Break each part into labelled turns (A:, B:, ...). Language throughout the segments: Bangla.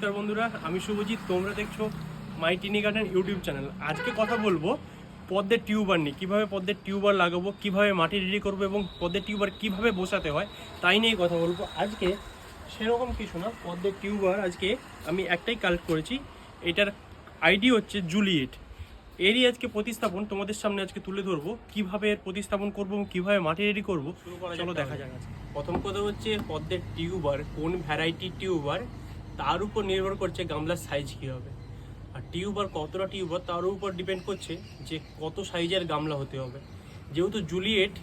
A: নমস্কার বন্ধুরা আমি শুভজিৎ। তোমরা দেখছ my tiny garden YouTube channel আজকে কথা বলব পদ্মের টিউবার নিয়ে। কীভাবে পদ্মের টিউবার লাগাবো কীভাবে মাটি রেডি করব এবং পদ্মের টিউবার কীভাবে বসাতে হয় তাই নিয়েই কথা বলব। আজকে সেরকম কিছু না পদ্মের টিউবার আজকে আমি একটাই কালেক্ট করেছি। এটার আইডি হচ্ছে জুলিয়েট এরই আজকে প্রতিস্থাপন তোমাদের সামনে আজকে তুলে ধরবো। কীভাবে এর প্রতিস্থাপন করব এবং কীভাবে মাটি রেডি করব চলো দেখা যাক। প্রথম কথা হচ্ছে পদ্মের টিউবার কোন ভ্যারাইটি টিউবার? তার উপর নির্ভর করছে গামলার সাইজ কী হবে। আর টিউবার কতটা টিউবার তার উপর ডিপেন্ড করছে যে কত সাইজের গামলা হতে হবে। যেহেতু জুলিয়েট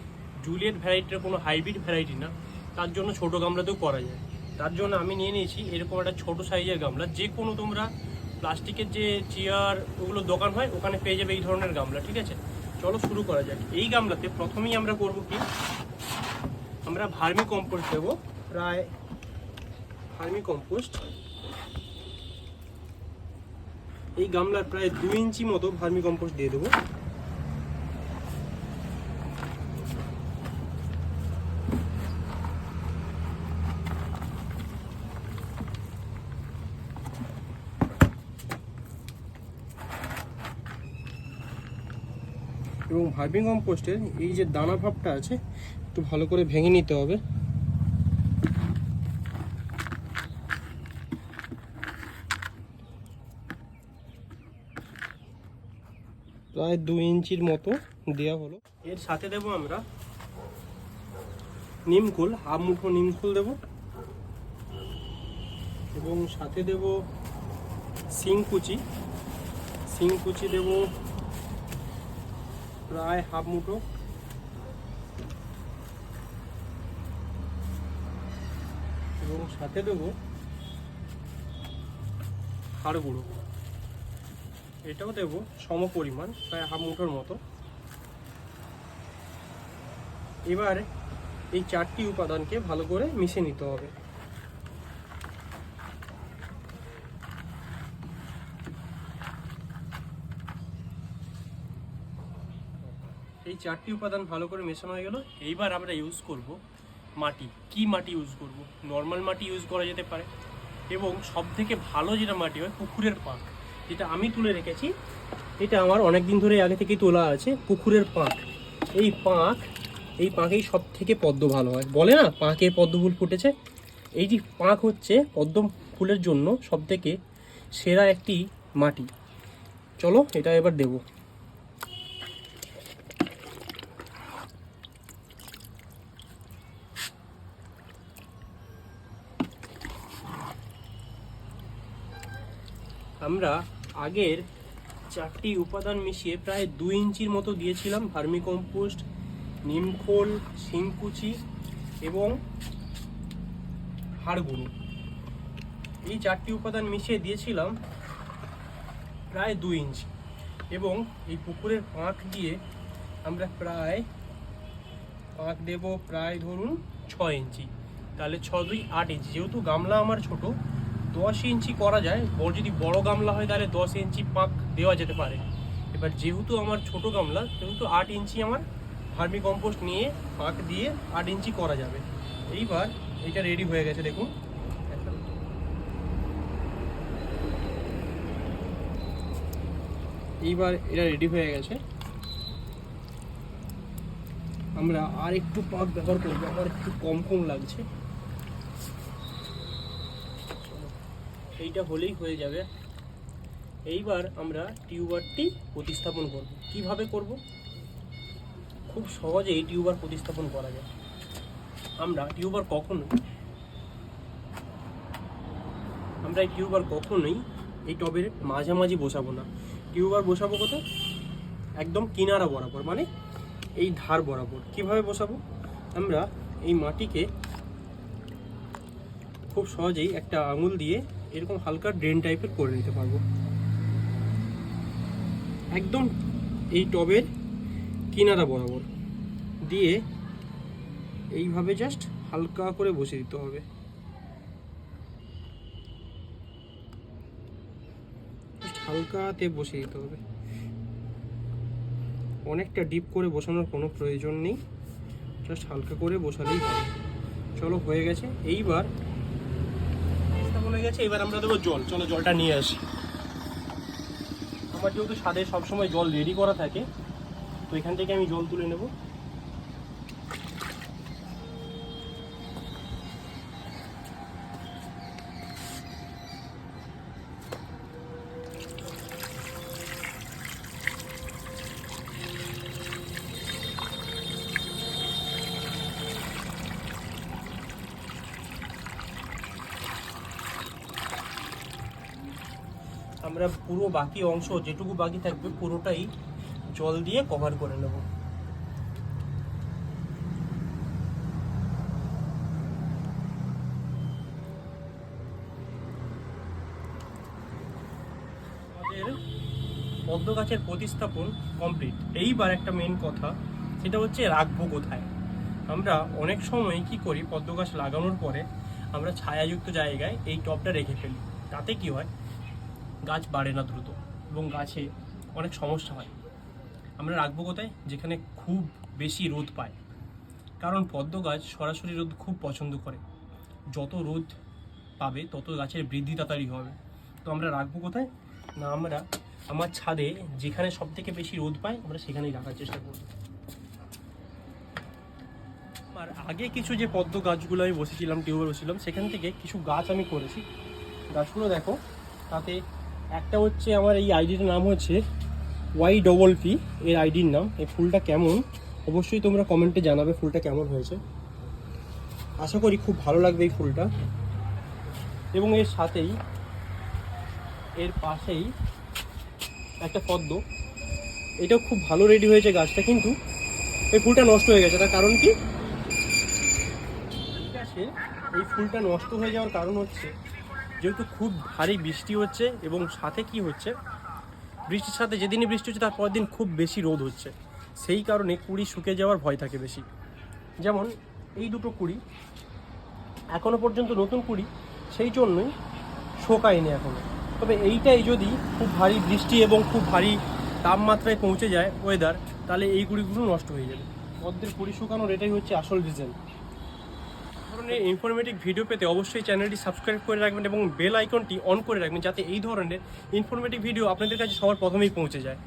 A: জুলিয়েট ভ্যারাইটির কোনো হাইব্রিড ভ্যারাইটি না, তার জন্য ছোট গামলাতেও করা যায়। তার জন্য আমি নিয়ে নিয়েছি এরকম একটা ছোট সাইজের গামলা। যে কোনো তোমরা প্লাস্টিকের যে চেয়ার ওগুলো দোকান হয়, ওখানে পেয়ে যাবে এই ধরনের গামলা, ঠিক আছে? চলো শুরু করা যাক। এই গামলাতে প্রথমেই আমরা করব কি? আমরা ভার্মি কম্পোস্ট দেবো। প্রায় ভার্মি কম্পোস্ট। এই গামলার প্রায় দু ইঞ্চি মতো ভার্মি কম্পোস্ট দিয়ে দেবো। এবং ভার্মি কম্পোস্টের এই যে দানা ভাবটা আছে, একটু ভালো করে ভেঙে নিতে হবে। প্রায় দু ইঞ্চির মতো দেওয়া হলো। এর সাথে দেবো আমরা নিমকুল হাফ মুঠো নিমকুল দেবো। এবং সাথে দেব শিংকুচি শিংকুচি দেব প্রায় হাফ মুঠো। এবং সাথে দেব হাড় গুঁড়ো। এটাও দেব সম পরিমাণ প্রায় হাফ মুঠোর মতো। এবার এই চারটি উপাদানকে ভালো করে মিশে নিতে হবে। এই চারটি উপাদান ভালো করে মেশানো হয়ে গেল। এইবার আমরা ইউজ করব মাটি। কি মাটি ইউজ করব? নর্মাল মাটি ইউজ করা যেতে পারে। এবং সব থেকে ভালো যেটা মাটি হয়, পুকুরের পাক। যেটা আমি তুলে রেখেছি, এটা আমার অনেক দিন ধরে আগে থেকেই তোলা আছে, পুকুরের পাঁক। এই পাঁক, এই পাঁকেই সব থেকে পদ্ম ভালো হয়। বলে না পাঁকে পদ্ম ফুল ফুটেছে? এই যে পাঁক হচ্ছে পদ্ম ফুলের জন্য সব থেকে সেরা একটি মাটি। চলো এটা এবার দেবো। আমরা আগের চারটি উপাদান মিশিয়ে প্রায় দুই ইঞ্চির মতো দিয়েছিলাম। ভার্মি কম্পোস্ট নিমখোল শিংকুচি এবং হাড় গুঁড়ো এই চারটি উপাদান মিশিয়ে দিয়েছিলাম প্রায় দুই ইঞ্চি এবং এই পুকুরের পাঁক দিয়ে আমরা প্রায় পাঁক দেব প্রায় ধরুন ছয় ইঞ্চি। তাহলে ছ দুই আট ইঞ্চি। যেহেতু গামলা আমার ছোট দশ ইঞ্চি করা যায় বড় যদি বড় গামলা হয় তাহলে দশ ইঞ্চি পাক দেওয়া যেতে পারে। এবার যেহেতু আমার ছোট গামলা, সেহেতু আট ইঞ্চি আমার ভার্মি কম্পোস্ট নিয়ে পাক দিয়ে আট ইঞ্চি করা যাবে। এইবার এটা রেডি হয়ে গেছে, দেখুন। এইবার এটা রেডি হয়ে গেছে। আমরা আর একটু পাক ব্যবহার করব, আমার একটু কম কম লাগছে। এইটা হলেই হয়ে যাবে। এইবার আমরা টিউবারটি প্রতিস্থাপন করব। কীভাবে করব? খুব সহজেই টিউবার প্রতিস্থাপন করা যায়। আমরা টিউবার কখনোই আমরা এই টিউবার কখনোই এই টবের মাঝামাঝি বসাবো না। টিউবার বসাবো কোথায়? একদম কিনারা বরাবর মানে এই ধার বরাবর। কীভাবে বসাবো? আমরা এই মাটিকে খুব সহজেই একটা আঙুল দিয়ে এরকম হালকা ড্রেন টাইপের করে নিতে পারব। একদম এই টবের কিনারা বরাবর। দিয়ে এইভাবে জাস্ট হালকা করে বসে দিতে হবে। হালকাতে বসে দিতে হবে। অনেকটা ডিপ করে বসানোর কোনো প্রয়োজন নেই। জাস্ট হালকা করে বসালেই হবে। চলো হয়ে গেছে। এইবার হয়ে গেছে, এবার আমরা দেবো জল। চলো জলটা নিয়ে আসি। আমার যেহেতু স্বাদে সবসময় জল রেডি করা থাকে, তো এখান থেকে আমি জল তুলে নেব। আমরা পুরো বাকি অংশ, যেটুকু বাকি থাকবে, পুরোটাই জল দিয়ে কভার করে নেব। পদ্ম গাছের প্রতিস্থাপন কমপ্লিট এইবার একটা মেন কথা, সেটা হচ্ছে রাখব কোথায়? আমরা অনেক সময় কি করি, পদ্ম গাছ লাগানোর পরে আমরা ছায়াযুক্ত জায়গায় এই টবটা রেখে ফেলি। তাতে কি হয় গাছ বাড়ে না দ্রুত এবং গাছে অনেক সমস্যা হয়। আমরা রাখব কোথায়? যেখানে খুব বেশি রোদ পায়। কারণ পদ্ম গাছ সরাসরি রোদ খুব পছন্দ করে। যত রোদ পাবে, তত গাছের বৃদ্ধি তাড়াতাড়ি হবে। তো আমরা রাখব কোথায়? না, আমরা আমার ছাদে যেখানে সব থেকে বেশি রোদ পায়, আমরা সেখানেই রাখার চেষ্টা করব। আর আগে কিছু যে পদ্ম গাছগুলো আমি বসেছিলাম, টিউবে বসেছিলাম, সেখান থেকে কিছু গাছ আমি করেছি। গাছগুলো দেখো, তাতে একটা হচ্ছে আমার এই আইডিটার নাম হচ্ছে ওয়াই ডবল পি, এর আইডির নাম। এই ফুলটা কেমন? অবশ্যই তোমরা কমেন্টে জানাবে ফুলটা কেমন হয়েছে। আশা করি খুব ভালো লাগবে এই ফুলটা। এবং এর সাথেই, এর পাশেই একটা পদ্ম। এটাও খুব ভালো রেডি হয়েছে গাছটা, কিন্তু এই ফুলটা নষ্ট হয়ে গেছে। তার কারণ কি? ঠিক আছে, এই ফুলটা নষ্ট হয়ে যাওয়ার কারণ হচ্ছে যেহেতু খুব ভারী বৃষ্টি হচ্ছে এবং সাথে কি হচ্ছে? বৃষ্টির সাথে যেদিনই বৃষ্টি হচ্ছে, তার পরের দিন খুব বেশি রোদ হচ্ছে। সেই কারণে কুড়ি শুকে যাওয়ার ভয় থাকে বেশি। যেমন এই দুটো কুড়ি এখনও পর্যন্ত নতুন কুড়ি, সেই জন্যই শোকায়নি এখনও। তবে এইটাই যদি খুব ভারী বৃষ্টি এবং খুব ভারী তাপমাত্রায় পৌঁছে যায় ওয়েদার তাহলে এই কুড়িগুলো নষ্ট হয়ে যাবে। পদ্মের কুড়ি শুকানোর এটাই হচ্ছে আসল রিজন ধরনের ইনফরমেটিভ ভিডিও পেতে অবশ্যই চ্যানেলটি সাবস্ক্রাইব করে রাখবেন এবং বেল আইকনটি অন করে রাখবেন যাতে এই ধরনের ইনফরমেটিভ ভিডিও আপনাদের কাছে সবার প্রথমেই পৌঁছে যায়।